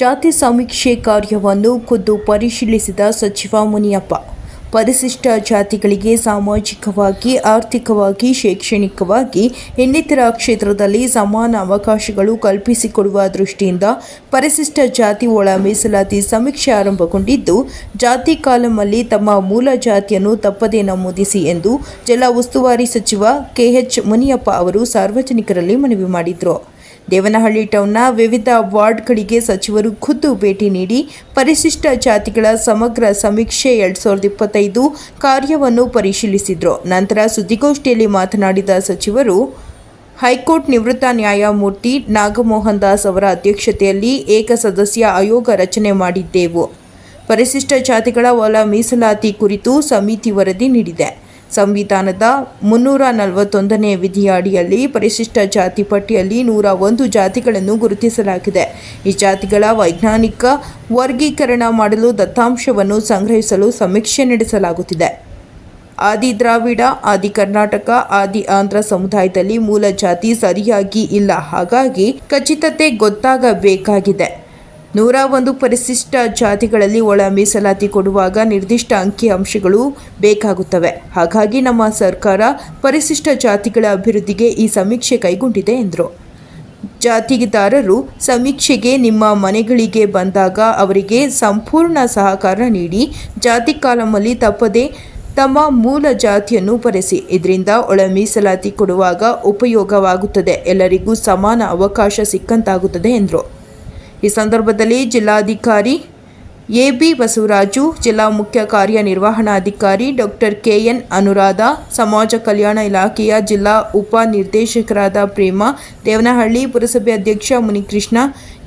ಜಾತಿ ಸಮೀಕ್ಷೆ ಕಾರ್ಯವನ್ನು ಖುದ್ದು ಪರಿಶೀಲಿಸಿದ ಸಚಿವ ಮುನಿಯಪ್ಪ. ಪರಿಶಿಷ್ಟ ಜಾತಿಗಳಿಗೆ ಸಾಮಾಜಿಕವಾಗಿ, ಆರ್ಥಿಕವಾಗಿ, ಶೈಕ್ಷಣಿಕವಾಗಿ ಇನ್ನಿತರ ಕ್ಷೇತ್ರದಲ್ಲಿ ಸಮಾನ ಅವಕಾಶಗಳು ಕಲ್ಪಿಸಿಕೊಡುವ ದೃಷ್ಟಿಯಿಂದ ಪರಿಶಿಷ್ಟ ಜಾತಿ ಒಳ ಮೀಸಲಾತಿ ಸಮೀಕ್ಷೆ ಆರಂಭಗೊಂಡಿದ್ದು, ಜಾತಿ ಕಾಲಮಲ್ಲಿ ತಮ್ಮ ಮೂಲ ಜಾತಿಯನ್ನು ತಪ್ಪದೇ ನಮೂದಿಸಿ ಎಂದು ಜಿಲ್ಲಾ ಉಸ್ತುವಾರಿ ಸಚಿವ ಕೆಎಚ್ ಮುನಿಯಪ್ಪ ಅವರು ಸಾರ್ವಜನಿಕರಲ್ಲಿ ಮನವಿ ಮಾಡಿದರು. ದೇವನಹಳ್ಳಿ ಟೌನ್ನ ವಿವಿಧ ವಾರ್ಡ್ಗಳಿಗೆ ಸಚಿವರು ಖುದ್ದು ಭೇಟಿ ನೀಡಿ ಪರಿಶಿಷ್ಟ ಜಾತಿಗಳ ಸಮಗ್ರ ಸಮೀಕ್ಷೆ ಎರಡ್ ಸಾವಿರದ ಇಪ್ಪತ್ತೈದು ಕಾರ್ಯವನ್ನು ಪರಿಶೀಲಿಸಿದರು. ನಂತರ ಸುದ್ದಿಗೋಷ್ಠಿಯಲ್ಲಿ ಮಾತನಾಡಿದ ಸಚಿವರು, ಹೈಕೋರ್ಟ್ ನಿವೃತ್ತ ನ್ಯಾಯಮೂರ್ತಿ ನಾಗಮೋಹನ್ ದಾಸ್ ಅವರ ಅಧ್ಯಕ್ಷತೆಯಲ್ಲಿ ಏಕಸದಸ್ಯ ಆಯೋಗ ರಚನೆ ಮಾಡಿದ್ದೆವು. ಪರಿಶಿಷ್ಟ ಜಾತಿಗಳ ಒಲ ಮೀಸಲಾತಿ ಕುರಿತು ಸಮಿತಿ ವರದಿ ನೀಡಿದೆ. ಸಂವಿಧಾನದ ಮುನ್ನೂರ ನಲವತ್ತೊಂದನೇ ವಿಧಿಯ ಅಡಿಯಲ್ಲಿ ಪರಿಶಿಷ್ಟ ಜಾತಿ ಪಟ್ಟಿಯಲ್ಲಿ ನೂರ ಒಂದು ಜಾತಿಗಳನ್ನು ಗುರುತಿಸಲಾಗಿದೆ. ಈ ಜಾತಿಗಳ ವೈಜ್ಞಾನಿಕ ವರ್ಗೀಕರಣ ಮಾಡಲು ದತ್ತಾಂಶವನ್ನು ಸಂಗ್ರಹಿಸಲು ಸಮೀಕ್ಷೆ ನಡೆಸಲಾಗುತ್ತಿದೆ. ಆದಿ ದ್ರಾವಿಡ, ಆದಿ ಕರ್ನಾಟಕ, ಆದಿ ಆಂಧ್ರ ಸಮುದಾಯದಲ್ಲಿ ಮೂಲ ಜಾತಿ ಸರಿಯಾಗಿ ಇಲ್ಲ. ಹಾಗಾಗಿ ಖಚಿತತೆ ಗೊತ್ತಾಗಬೇಕಾಗಿದೆ. ನೂರ ಒಂದು ಪರಿಶಿಷ್ಟ ಜಾತಿಗಳಲ್ಲಿ ಒಳ ಮೀಸಲಾತಿ ಕೊಡುವಾಗ ನಿರ್ದಿಷ್ಟ ಅಂಕಿ ಅಂಶಗಳು ಬೇಕಾಗುತ್ತವೆ. ಹಾಗಾಗಿ ನಮ್ಮ ಸರ್ಕಾರ ಪರಿಶಿಷ್ಟ ಜಾತಿಗಳ ಅಭಿವೃದ್ಧಿಗೆ ಈ ಸಮೀಕ್ಷೆ ಕೈಗೊಂಡಿದೆ ಎಂದರು. ಜಾತಿದಾರರು ಸಮೀಕ್ಷೆಗೆ ನಿಮ್ಮ ಮನೆಗಳಿಗೆ ಬಂದಾಗ ಅವರಿಗೆ ಸಂಪೂರ್ಣ ಸಹಕಾರ ನೀಡಿ ಜಾತಿ ಕಾಲಮಲ್ಲಿ ತಪ್ಪದೆ ತಮ್ಮ ಮೂಲ ಜಾತಿಯನ್ನು ಪರಿಸಿ. ಇದರಿಂದ ಒಳ ಮೀಸಲಾತಿ ಕೊಡುವಾಗ ಉಪಯೋಗವಾಗುತ್ತದೆ. ಎಲ್ಲರಿಗೂ ಸಮಾನ ಅವಕಾಶ ಸಿಕ್ಕಂತಾಗುತ್ತದೆ ಎಂದರು. ಈ ಸಂದರ್ಭದಲ್ಲಿ ಜಿಲ್ಲಾಧಿಕಾರಿ ಎ ಬಿ ಬಸವರಾಜು, ಜಿಲ್ಲಾ ಮುಖ್ಯ ಕಾರ್ಯನಿರ್ವಹಣಾಧಿಕಾರಿ ಡಾಕ್ಟರ್ ಕೆಎನ್ ಅನುರಾಧ, ಸಮಾಜ ಕಲ್ಯಾಣ ಇಲಾಖೆಯ ಜಿಲ್ಲಾ ಉಪ ನಿರ್ದೇಶಕರಾದ ಪ್ರೇಮ, ದೇವನಹಳ್ಳಿ ಪುರಸಭೆ ಅಧ್ಯಕ್ಷ ಮುನಿಕೃಷ್ಣ,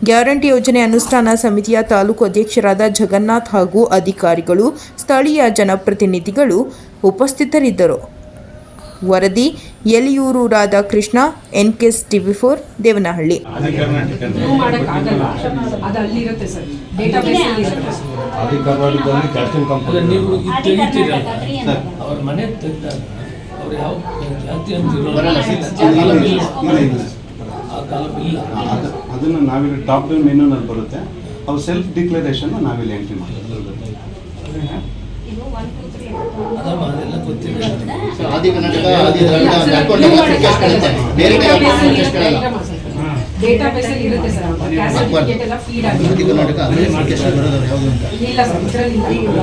ಗ್ಯಾರಂಟಿ ಯೋಜನೆ ಅನುಷ್ಠಾನ ಸಮಿತಿಯ ತಾಲೂಕು ಅಧ್ಯಕ್ಷರಾದ ಜಗನ್ನಾಥ್ ಹಾಗೂ ಅಧಿಕಾರಿಗಳು, ಸ್ಥಳೀಯ ಜನಪ್ರತಿನಿಧಿಗಳು ಉಪಸ್ಥಿತರಿದ್ದರು. ವರದಿ Eliyur Radhakrishna S TV four Devanahalli. ಮನೆ ಅದನ್ನ ನಾವಿಲ್ಲಿ ಟಾಪ್ ಡೌನ್ ಮೆನ್ಯೂನಲ್ಲಿ ಬರುತ್ತೆ. ಅವ್ರ ಸೆಲ್ಫ್ ಡಿಕ್ಲರೇಷನ್ ನಾವಿಲ್ಲಿ ಎಂಟ್ರಿ ಮಾಡ್ತೀವಿ. ಗೊತ್ತಿದೆ ಆದಿ ಕರ್ನಾಟಕ ಆದಿ ದ್ರಾವಿಡ ಅಂತ ಹಾಕೊಂಡು. ಬೇರೆ ಬೇರೆ. ಡೇಟಾಬೇಸ್ ಅಲ್ಲಿ ಇರುತ್ತೆ ಸರ್ ಕ್ಯಾಸ್ಟ್ ಎಲ್ಲ ಫೀಡ್ ಆದಿ ಆಗಿದೆ ಕರ್ನಾಟಕ ಅದೇ ಕೇಸ್ಗಳು ಬರೋದು ಯಾವುದು ಅಂತ. ಇಲ್ಲ ಸರ್ ಇದರಲ್ಲಿ ಇಲ್ಲ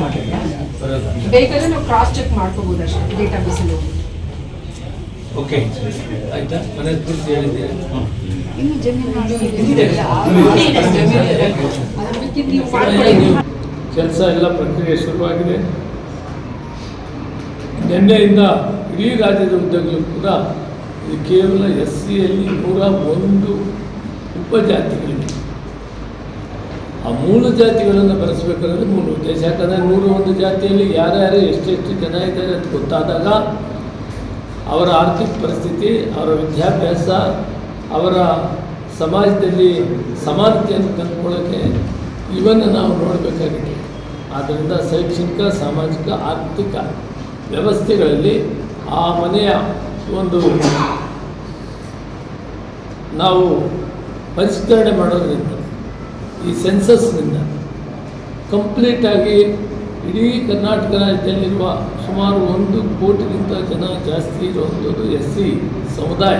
ಬೇಕಾದ್ರೆ ನಾವು ಕ್ರಾಸ್ ಚೆಕ್ ಮಾಡ್ಕೋಬಹುದು ಅಷ್ಟೇ ಡೇಟಾಬೇಸ್ ಅಲ್ಲಿ. ಓಕೆ ಆಯ್ತಾ? ಮನೆ ಪೂರ್ತಿ ಹೇಳಿದ್ದೀರಿ ಅದಕ್ಕೆ ನೀವು ಮಾಡ್ಕೊಳ್ಳಿ. ಕೆಲಸ ಎಲ್ಲ ಪ್ರಕ್ರಿಯೆ ಶುರುವಾಗಿದೆ. ನಿನ್ನೆಯಿಂದ ಇಡೀ ರಾಜ್ಯದ ಉದ್ಯೋಗಗಳು ಕೂಡ ಇದು ಕೇವಲ ಎಸ್ ಸಿಯಲ್ಲಿ ನೂರ ಒಂದು ಉಪಜಾತಿಗಳಿವೆ ಆ ಮೂಲ ಜಾತಿಗಳನ್ನು ಬೆಳೆಸಬೇಕಾದ್ರೆ ಮೂಲ ಉದ್ದೇಶ. ಯಾಕಂದರೆ ನೂರ ಒಂದು ಜಾತಿಯಲ್ಲಿ ಯಾರ್ಯಾರು ಎಷ್ಟೆಷ್ಟು ಜನ ಇದ್ದಾರೆ ಅಂತ ಗೊತ್ತಾದಾಗ ಅವರ ಆರ್ಥಿಕ ಪರಿಸ್ಥಿತಿ, ಅವರ ವಿದ್ಯಾಭ್ಯಾಸ, ಅವರ ಸಮಾಜದಲ್ಲಿ ಸಮಾನತೆಯನ್ನು ಕಂಡುಕೊಳ್ಳೋಕ್ಕೆ ಇವನ್ನು ನಾವು ನೋಡಬೇಕಾಗಿದೆ ಆದ್ದರಿಂದ ಶೈಕ್ಷಣಿಕ, ಸಾಮಾಜಿಕ, ಆರ್ಥಿಕ ವ್ಯವಸ್ಥೆಗಳಲ್ಲಿ ಆ ಮನೆಯ ಒಂದು ನಾವು ಪರಿಷ್ಕರಣೆ ಮಾಡೋದರಿಂದ, ಈ ಸೆನ್ಸಸ್ನಿಂದ ಕಂಪ್ಲೀಟಾಗಿ ಇಡೀ ಕರ್ನಾಟಕ ರಾಜ್ಯದಲ್ಲಿರುವ ಸುಮಾರು ಒಂದು ಕೋಟಿಗಿಂತ ಜನ ಜಾಸ್ತಿ ಇರುವಂಥದ್ದು ಎಸ್ ಸಿ ಸಮುದಾಯ.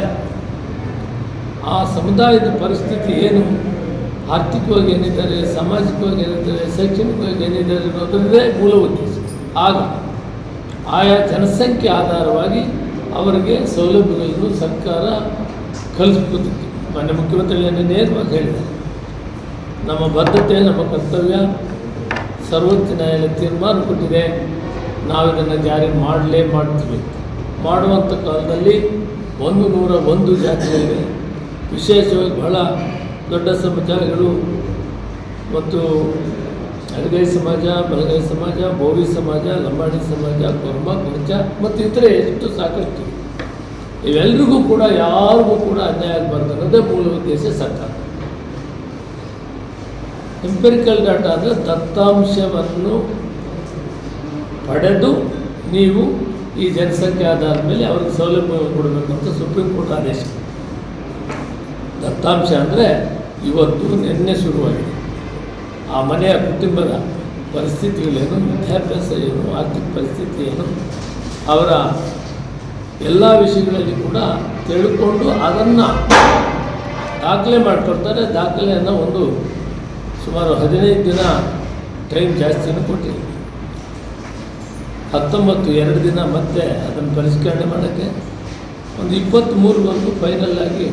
ಆ ಸಮುದಾಯದ ಪರಿಸ್ಥಿತಿ ಏನು? ಆರ್ಥಿಕವಾಗಿ ಏನಿದ್ದಾರೆ? ಸಾಮಾಜಿಕವಾಗಿ ಏನಿದ್ದಾರೆ? ಶೈಕ್ಷಣಿಕವಾಗಿ ಏನಿದ್ದಾರೆ ಅನ್ನೋದರದೇ ಮೂಲ ಉದ್ದೇಶ. ಆಗ ಆಯಾ ಜನಸಂಖ್ಯೆ ಆಧಾರವಾಗಿ ಅವರಿಗೆ ಸೌಲಭ್ಯಗಳನ್ನು ಸರ್ಕಾರ ಕಲಿಸ್ಕೊಡುತ್ತೆ ಮಾನ್ಯ ಮುಖ್ಯಮಂತ್ರಿಗಳನ್ನು ನೇರವಾಗಿ ಹೇಳಿದ್ದಾರೆ ನಮ್ಮ ಬದ್ಧತೆ ನಮ್ಮ ಕರ್ತವ್ಯ ಸರ್ವೋಚ್ಚ ನ್ಯಾಯಾಲಯ ತೀರ್ಮಾನ ಕೊಟ್ಟಿದೆ. ನಾವು ಇದನ್ನು ಜಾರಿ ಮಾಡಲೇ ಮಾಡ್ತೀವಿ. ಮಾಡುವಂಥ ಕಾಲದಲ್ಲಿ ಒಂದು ನೂರ ಒಂದು ಜಾತಿಗಳಿವೆ ವಿಶೇಷವಾಗಿ ಬಹಳ ದೊಡ್ಡ ಸಮುದಾಯಗಳು ಮತ್ತು ಅಡಗೈ ಸಮಾಜ, ಬಲಗೈ ಸಮಾಜ, ಬೋವಿ ಸಮಾಜ ಲಂಬಾಣಿ ಸಮಾಜ ಕೊರ್ಮ ಕೊಂಚ ಮತ್ತು ಇತರೆ ಎಷ್ಟು ಸಾಕಷ್ಟು. ಇವೆಲ್ಲರಿಗೂ ಕೂಡ ಯಾರಿಗೂ ಕೂಡ ಅನ್ಯಾಯ ಆಗಬಾರ್ದು ಅನ್ನೋದೇ ಮೂಲ ಉದ್ದೇಶ ಸರ್ಕಾರ. ಎಂಪೆರಿಕಲ್ ಡಾಟಾ ಅಂದರೆ ದತ್ತಾಂಶವನ್ನು ಪಡೆದು ನೀವು ಈ ಜನಸಂಖ್ಯೆ ಆಧಾರದ ಮೇಲೆ ಅವ್ರಿಗೆ ಸೌಲಭ್ಯ ಕೊಡಬೇಕು ಅಂತ ಸುಪ್ರೀಂ ಕೋರ್ಟ್ ಆದೇಶ. ದತ್ತಾಂಶ ಅಂದರೆ ಇವತ್ತು ನಿನ್ನೆ ಶುರುವಾಗಿದೆ. ಆ ಮನೆಯ ಕುಟುಂಬದ ಪರಿಸ್ಥಿತಿಗಳೇನು, ವಿದ್ಯಾಭ್ಯಾಸ ಏನು, ಆರ್ಥಿಕ ಪರಿಸ್ಥಿತಿ ಏನು, ಅವರ ಎಲ್ಲ ವಿಷಯಗಳಲ್ಲಿ ಕೂಡ ತಿಳ್ಕೊಂಡು ಅದನ್ನು ದಾಖಲೆ ಮಾಡಿಕೊಡ್ತಾರೆ. ದಾಖಲೆಯನ್ನು ಒಂದು ಸುಮಾರು ಹದಿನೈದು ದಿನ ಟೈಮ್ ಜಾಸ್ತಿನೂ ಕೊಟ್ಟಿದೆ ಹತ್ತೊಂಬತ್ತು, ಎರಡು ದಿನ ಮತ್ತೆ ಅದನ್ನು ಪರಿಷ್ಕರಣೆ ಮಾಡೋಕ್ಕೆ ಒಂದು ಇಪ್ಪತ್ತ್ಮೂರವರೆಗೂ ಫೈನಲ್ ಆಗಿ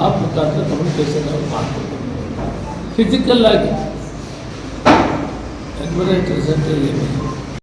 ಆ ಮುಖಾಂತರ ಕಮ್ಯುನಿಕೇಷನ್ ಅವ್ರು ಮಾಡಿಕೊಡ್ತಾರೆ. and whether it resulted in